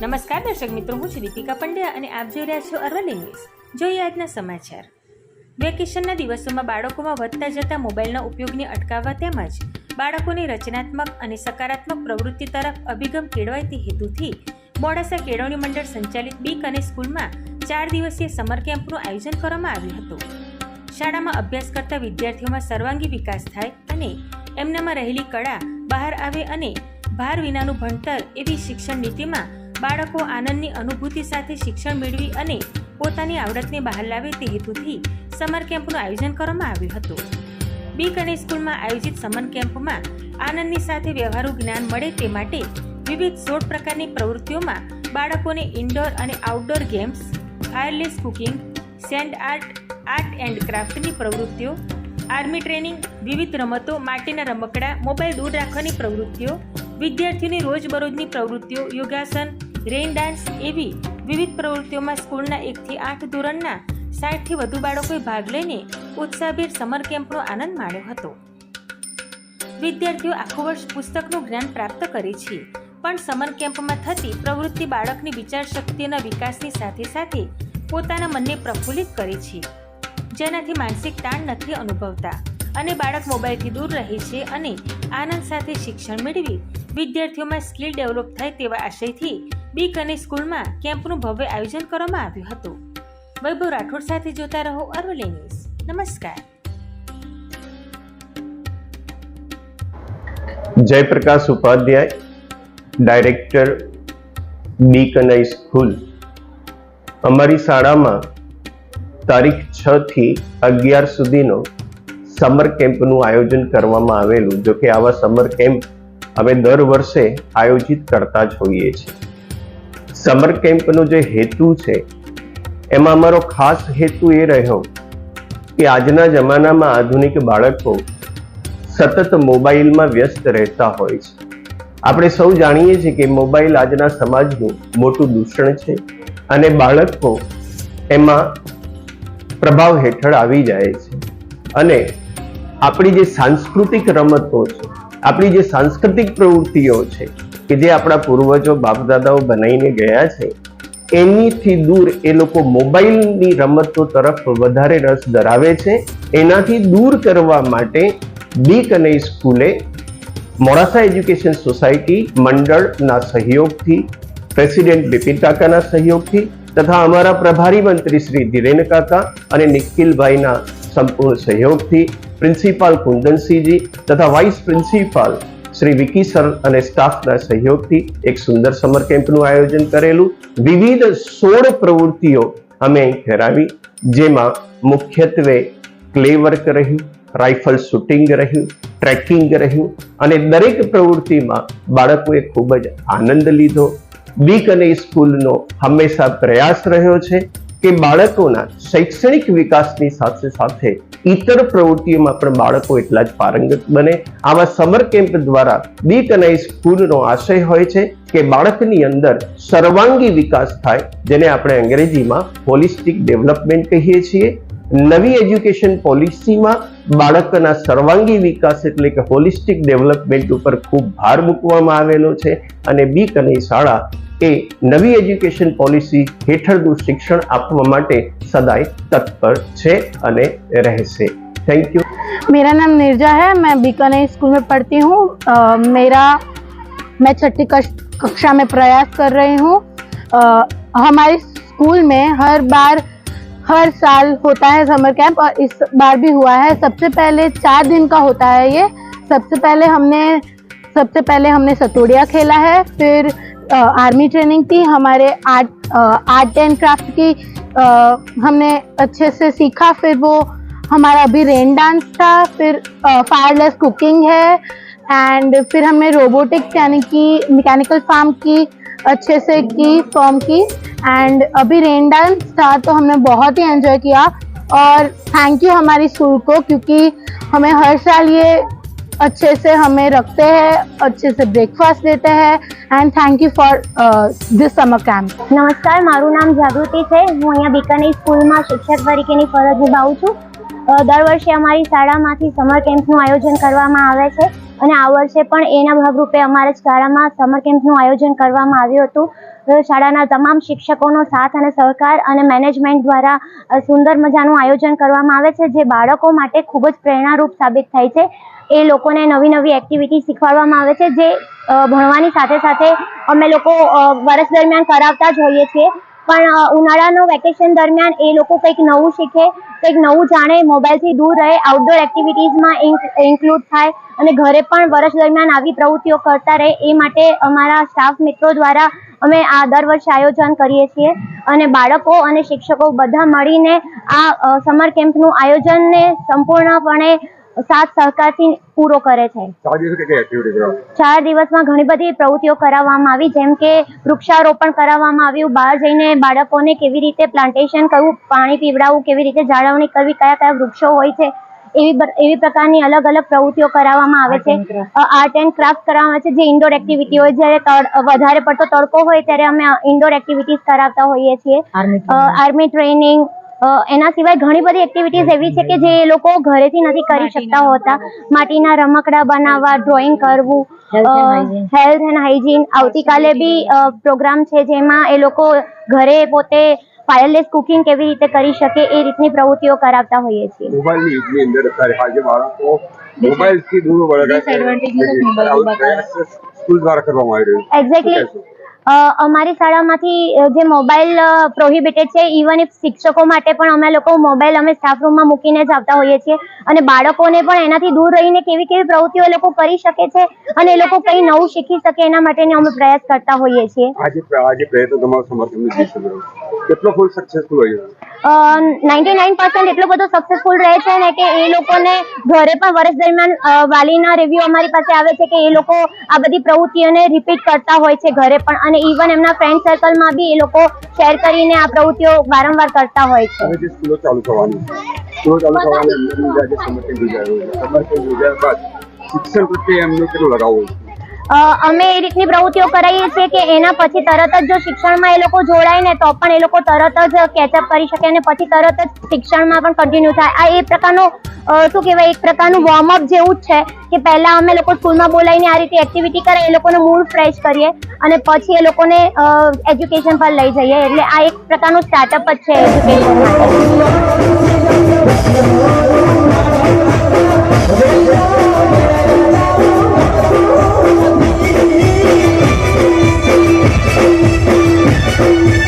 નમસ્કાર, દર્શક મિત્રો, હું છું દીપિકા પંડ્યા અને આપ જોઈ રહ્યા છો અરવલ ઇંગ્લિશ જોઈએ આજના સમાચાર. વેકેશનના દિવસોમાં બાળકોમાં વધતા જતા મોબાઈલના ઉપયોગને અટકાવવા તેમજ બાળકોની રચનાત્મક અને સકારાત્મક પ્રવૃત્તિ તરફ અભિગમ કેળવાય તે હેતુથી મોડાસા કેળવણી મંડળ સંચાલિત બીક અને સ્કૂલમાં ચાર દિવસીય સમર કેમ્પનું આયોજન કરવામાં આવ્યું હતું. શાળામાં અભ્યાસ કરતા વિદ્યાર્થીઓમાં સર્વાંગી વિકાસ થાય અને એમનામાં રહેલી કળા બહાર આવે અને ભાર વિનાનું ભણતર એવી શિક્ષણ નીતિમાં બાળકો આનંદની અનુભૂતિ સાથે શિક્ષણ મેળવી અને પોતાની આવડતને બહાર લાવે તે હેતુથી સમર કેમ્પનું આયોજન કરવામાં આવ્યું હતું. બીક અને સ્કૂલમાં આયોજિત સમર કેમ્પમાં આનંદની સાથે વ્યવહારુ જ્ઞાન મળે તે માટે વિવિધ સોળ પ્રકારની પ્રવૃત્તિઓમાં બાળકોને ઇન્ડોર અને outdoor games, fireless cooking, sand art art and ક્રાફ્ટની પ્રવૃત્તિઓ, આર્મી ટ્રેનિંગ, વિવિધ રમતો માટીના રમકડા, મોબાઈલ દૂર રાખવાની પ્રવૃત્તિઓ, વિદ્યાર્થીઓની રોજબરોજની પ્રવૃત્તિઓ, યોગાસન રેઇન ડાન્સ એવી વિવિધ પ્રવૃત્તિઓમાં સ્કૂલના એકથી આઠ ધોરણના સાઠથી વધુ બાળકોએ ભાગ લઈને ઉત્સાહભેર સમર કેમ્પનો આનંદ માણ્યો હતો. વિદ્યાર્થીઓ આખું વર્ષ પુસ્તકનું જ્ઞાન પ્રાપ્ત કરે છે, પણ સમર કેમ્પમાં થતી પ્રવૃત્તિ બાળકની વિચાર શક્તિના વિકાસની સાથે સાથે પોતાના મનને પ્રફુલ્લિત કરે છે. જેનાથી માનસિક તાણ નથી અનુભવતા અને બાળક મોબાઈલથી દૂર રહે છે અને આનંદ સાથે શિક્ષણ મેળવી વિદ્યાર્થીઓમાં સ્કિલ ડેવલપ થાય તેવા આશયથી બીક અને સ્કૂલમાં કેમ્પનું ભવ્ય આયોજન કરવામાં આવ્યું હતું. વૈભવ રાઠોડ સાથે જોતા રહો અરવલ્લી ન્યૂઝ. નમસ્કાર. Jayprakash Upadhyay, director B Kanai school. અમારી શાળામાં તારીખ છ થી અગિયાર સુધીનો સમર કેમ્પનું આયોજન કરવામાં આવેલું જો કે આવા સમર કેમ્પ અમે દર વર્ષે આયોજિત કરતા જ હોઈએ છીએ. સમર કેમ્પનો જે હેતુ છે, એમાં અમારો ખાસ હેતુ એ રહ્યો કે આજના જમાનામાં આધુનિક બાળકો સતત મોબાઈલમાં વ્યસ્ત રહેતા હોય છે. આપણે સૌ જાણીએ છીએ કે મોબાઈલ આજના સમાજનું મોટું દૂષણ છે અને બાળકો એમાં પ્રભાવ હેઠળ આવી જાય છે. અને આપણી જે સાંસ્કૃતિક રમતો છે, આપણી જે સાંસ્કૃતિક પ્રવૃત્તિઓ છે કે જે આપણા પૂર્વજો બાપદાદાઓ બનાવીને ગયા છે, એનીથી દૂર એ લોકો મોબાઈલની રમતો તરફ વધારે રસ ધરાવે છે. એનાથી દૂર કરવા માટે બીક અને સ્કૂલે મોડાસા એજ્યુકેશન સોસાયટી મંડળના સહયોગથી, પ્રેસિડેન્ટ બિપિન કાકાના સહયોગથી તથા અમારા પ્રભારી મંત્રી શ્રી ધીરેન કાકા અને નિખિલભાઈના સંપૂર્ણ સહયોગથી પ્રિન્સિપાલ કુંદનસિંહજી તથા vice principal Shri Vicky sir અને સ્ટાફના સહયોગથી એક સુંદર સમર કેમ્પનું આયોજન કરેલું. વિવિધ સોળ પ્રવૃત્તિઓ અમે અહીં કરાવી જેમાં મુખ્યત્વે ક્લે વર્ક રહ્યું, રાઇફલ શૂટિંગ રહ્યું, ટ્રેકિંગ રહ્યું અને દરેક પ્રવૃત્તિમાં બાળકોએ ખૂબ જ આનંદ લીધો. બીક અને સ્કૂલનો હંમેશા પ્રયાસ રહ્યો છે. કે બાળકોના શૈક્ષણિક વિકાસની સાથે સાથે ઇતર પ્રવૃત્તિઓમાં પણ બાળકો એટલા જ પારંગત બને. આવા સમર કેમ્પ દ્વારા બીક અને સ્કૂલનો આશય હોય છે કે બાળકની અંદર સર્વાંગી વિકાસ થાય, જેને આપણે અંગ્રેજીમાં હોલિસ્ટિક ડેવલપમેન્ટ કહીએ છીએ. નવી એજ્યુકેશન પોલિસીમાં બાળકના સર્વાંગી વિકાસ એટલે કે હોલિસ્ટિક ડેવલપમેન્ટ ઉપર ખૂબ ભાર મૂકવામાં આવેલો છે અને બીક અને શાળા એ નવી એજ્યુકેશન પોલિસી હેઠળનું શિક્ષણ આપવા માટે સદાય તત્પર છે અને રહેશે થેન્ક યુ मेरा नाम निर्जा है मैं बीकानेर स्कूल में पढ़ती हूँ अ, मेरा मैं छठी कश- कक्षा में प्रयास कर रही हूँ अ, हमारे स्कूल में हर बार हर साल होता है समर कैंप और इस बार भी हुआ है सबसे पहले चार दिन का होता है ये सबसे पहले हमने सबसे पहले हमने सतोड़िया खेला है फिर अ, आर्मी ट्रेनिंग थी हमारे आर्ट आर्ट एंड क्राफ्ट की अ, हमने अच्छे से सीखा फिर वो हमारा अभी रेन डांस था फिर फायरलेस कुकिंग है एंड फिर हमने रोबोटिक्स यानी कि मैकेनिकल फार्म की अच्छे से की फॉर्म की एंड अभी रेन डांस था तो हमने बहुत ही एंजॉय किया और थैंक यू हमारी स्कूल को क्योंकि हमें हर साल ये अच्छे से हमें रखते हैं अच्छे से ब्रेकफास्ट देते हैं and thank you for this summer camp નમસ્કાર મારું નામ જાગૃતિ છે હું અહીંયા બીકાનેર સ્કૂલમાં શિક્ષક તરીકેની ફરજ નિભાવું છું અ, દર વર્ષે અમારી શાળામાંથી સમર કેમ્પનું આયોજન કરવામાં આવે છે અને આ વર્ષે પણ એના ભાગરૂપે અમારી શાળામાં સમર કેમ્પનું આયોજન કરવામાં આવ્યું હતું અ, શાળાના તમામ શિક્ષકોનો સાથ અને સહકાર અને મેનેજમેન્ટ દ્વારા અ, સુંદર મજાનું આયોજન કરવામાં આવે છે જે બાળકો માટે ખૂબ જ પ્રેરણારૂપ સાબિત થાય છે એ લોકોને નવી નવી એક્ટિવિટી શીખવાડવામાં આવે છે, જે ભણવાની સાથે સાથે અમે લોકો વર્ષ દરમિયાન કરાવતા જ હોઈએ છીએ. પણ ઉનાળાનો વેકેશન દરમિયાન એ લોકો કંઈક નવું શીખે, કંઈક નવું જાણે, મોબાઈલથી દૂર રહે આઉટડોર એક્ટિવિટીઝમાં ઇન્ક્લુડ થાય અને ઘરે પણ વર્ષ દરમિયાન આવી પ્રવૃત્તિઓ કરતા રહે, એ માટે અમારા સ્ટાફ મિત્રો દ્વારા અમે આ દર વર્ષે આયોજન કરીએ છીએ. અને બાળકો અને શિક્ષકો બધા મળીને આ સમર કેમ્પનું આયોજનને સંપૂર્ણપણે સાથ સહકારથી પૂરો કરે છે. ચાર દિવસમાં ઘણી બધી પ્રવૃત્તિઓ કરાવવામાં આવી જેમ કે વૃક્ષારોપણ કરાવવામાં આવ્યું બહાર જઈને બાળકોને કેવી રીતે પ્લાન્ટેશન કરવું પાણી પીવડાવવું કેવી રીતે જાળવણી કરવી કયા કયા વૃક્ષો હોય છે એવી એવી પ્રકારની અલગ અલગ પ્રવૃત્તિઓ કરાવવામાં આવે છે. આર્ટ એન્ડ ક્રાફ્ટ કરાવવામાં આવે છે જે ઇન્ડોર એક્ટિવિટી હોય જ્યારે વધારે પડતો તડકો હોય ત્યારે અમે ઇન્ડોર એક્ટિવિટીઝ કરાવતા હોઈએ છીએ. આર્મી ટ્રેનિંગ એના સિવાય ઘણી બધી એક્ટિવિટીઝ એવી છે કે જે એ લોકો ઘરેથી નથી કરી શકતા હોતા. માટીના રમકડા બનાવવા ડ્રોઈંગ કરવું હેલ્થ એન્ડ હાઇજીન આવતીકાલે બી પ્રોગ્રામ છે જેમાં એ લોકો ઘરે પોતે ફાયરલેસ કુકિંગ કેવી રીતે કરી શકે એ રીતની પ્રવૃત્તિઓ કરાવતા હોઈએ છીએ. મોબાઈલની યુગની અંદર અત્યારે આજે બાળકો મોબાઈલથી દૂર વળે સ્કૂલ દ્વારા કરવામાં આવી રહ્યું છે. એક્ઝેક્ટલી અમારી શાળામાંથી જે મોબાઈલ પ્રોહિબિટેડ છે ઇવન ઇફ શિક્ષકો માટે પણ અમે લોકો મોબાઈલ અમે સ્ટાફ રૂમમાં મૂકીને જ આવતા હોઈએ છીએ. અને બાળકોને પણ એનાથી દૂર રહીને કેવી કેવી પ્રવૃત્તિઓ એ લોકો કરી શકે છે અને એ લોકો કંઈ નવું શીખી શકે એના માટે અમે પ્રયાસ કરતા હોઈએ છીએ. આજે આજે પ્રયત્ન તમારો સમર્થન કેટલો ફૂલ સક્સેસફુલ હોય નાઇન્ટી નાઇન પર્સન્ટ એટલો બધો સક્સેસફુલ રહે છે ને કે એ લોકોને ઘરે પણ વર્ષ દરમિયાન વાલીના રિવ્યુ અમારી પાસે આવે છે કે એ લોકો આ બધી પ્રવૃત્તિઓને રિપીટ કરતા હોય છે ઘરે પણ. અને ઇવન એમના ફ્રેન્ડ સર્કલમાં બી એ લોકો શેર કરીને આ પ્રવૃત્તિઓ વારંવાર કરતા હોય છે. સ્કૂલો ચાલુ સ્કૂલો ચાલુ બાદ શિક્ષણ પ્રત્યે એમનો કેટલો લગાવ હોય અમે એ રીતની પ્રવૃત્તિઓ કરાવીએ છીએ કે એના પછી તરત જ જો શિક્ષણમાં એ લોકો જોડાય ને, તો પણ એ લોકો તરત જ કેચઅપ કરી શકે અને પછી તરત જ શિક્ષણમાં પણ કન્ટિન્યુ થાય. આ એ પ્રકારનું શું કહેવાય, એક પ્રકારનું વોર્મઅપ જેવું જ છે કે પહેલા અમે લોકો સ્કૂલમાં બોલાવીને આ રીતે એક્ટિવિટી કરે, એ લોકોનો મૂડ ફ્રેશ કરીએ અને પછી એ લોકોને એજ્યુકેશન પર લઈ જઈએ. એટલે આ એક પ્રકારનું સ્ટાર્ટઅપ જ છે એજ્યુકેશન માટે. Come